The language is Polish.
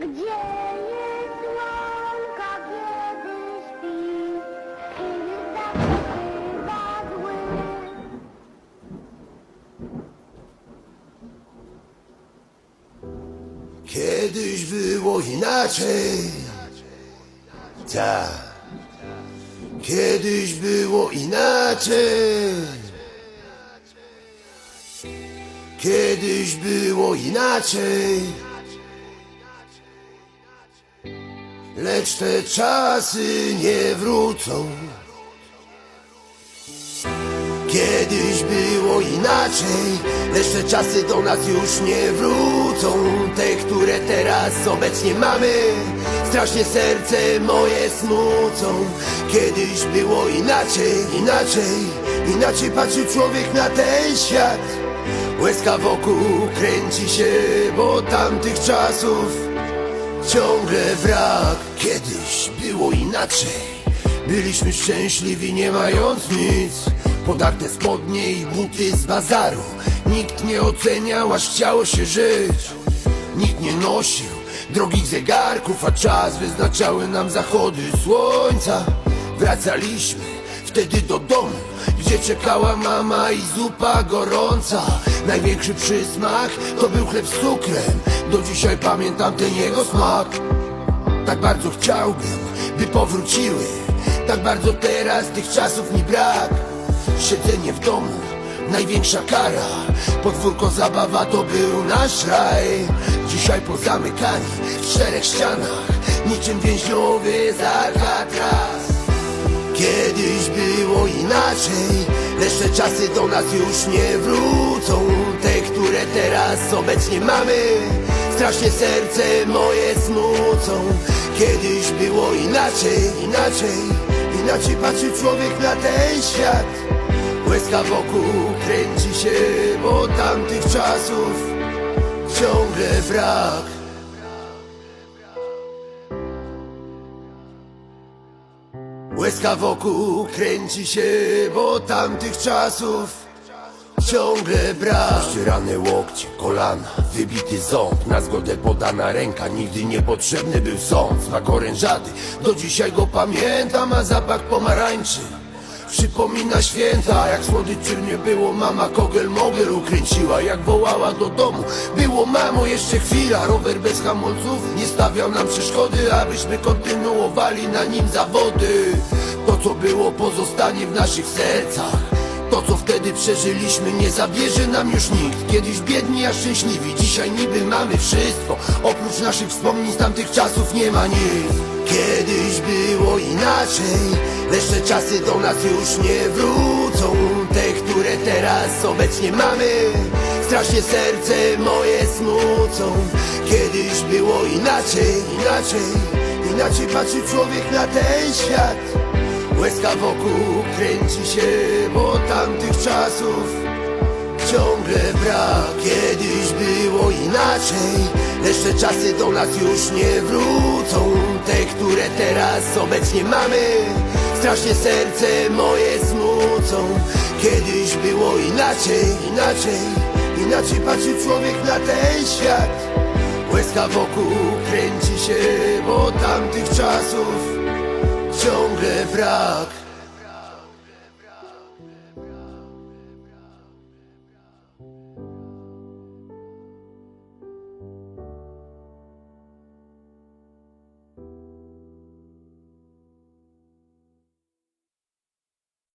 Gdzie jest łąka, kiedy śpi? Kiedy zakrywa zły? Kiedyś było inaczej. Tak. Kiedyś było inaczej. Kiedyś było inaczej. Lecz te czasy nie wrócą. Kiedyś było inaczej, lecz te czasy do nas już nie wrócą. Te, które teraz obecnie mamy, strasznie serce moje smucą. Kiedyś było inaczej, inaczej, inaczej patrzy człowiek na ten świat. Łezka wokół kręci się, bo tamtych czasów ciągle brak. Kiedyś było inaczej. Byliśmy szczęśliwi nie mając nic Podarte spodnie i buty z bazaru Nikt nie oceniał, aż chciało się żyć Nikt nie nosił drogich zegarków A czas wyznaczały nam zachody słońca Wracaliśmy wtedy do domu Gdzie czekała mama i zupa gorąca. Największy przysmak to był chleb z cukrem. Do dzisiaj pamiętam ten jego smak. Tak bardzo chciałbym, by powróciły. Tak bardzo teraz tych czasów mi brak. Siedzenie w domu, największa kara. Podwórko zabawa to był nasz raj. Dzisiaj pozamykani w czterech ścianach Niczym więźniowy z inaczej. Lecz te czasy do nas już nie wrócą. Te, które teraz obecnie mamy Strasznie serce moje smucą. Kiedyś było inaczej, inaczej. Inaczej patrzy człowiek na ten świat. Łezka wokół kręci się Bo tamtych czasów ciągle brak Łezka wokół kręci się, bo tamtych czasów ciągle brak. Ścierane łokcie, kolana, wybity ząb. Na zgodę podana ręka, nigdy niepotrzebny był sąd. Smak orężady, do dzisiaj go pamiętam A zapach pomarańczy Przypomina święta, jak słodyczy nie było Mama kogel mogel ukręciła, jak wołała do domu Było mamo jeszcze chwila, rower bez hamulców Nie stawiał nam przeszkody, abyśmy kontynuowali na nim zawody. To co było pozostanie w naszych sercach to co wtedy przeżyliśmy nie zabierze nam już nikt. Kiedyś biedni a szczęśliwi, dzisiaj niby mamy wszystko. Oprócz naszych wspomnień z tamtych czasów nie ma nic. Kiedyś było inaczej, lecz te czasy do nas już nie wrócą. Te, które teraz obecnie mamy Strasznie serce moje smucą. Kiedyś było inaczej, inaczej. Inaczej patrzy człowiek na ten świat Łezka wokół kręci się, bo tamtych czasów ciągle brak. Kiedyś było inaczej, lecz te czasy do nas już nie wrócą. Te, które teraz obecnie mamy Strasznie serce moje smucą. Kiedyś było inaczej, inaczej Inaczej patrzy człowiek na ten świat. Łezka wokół kręci się, bo tamtych czasów ciągle brak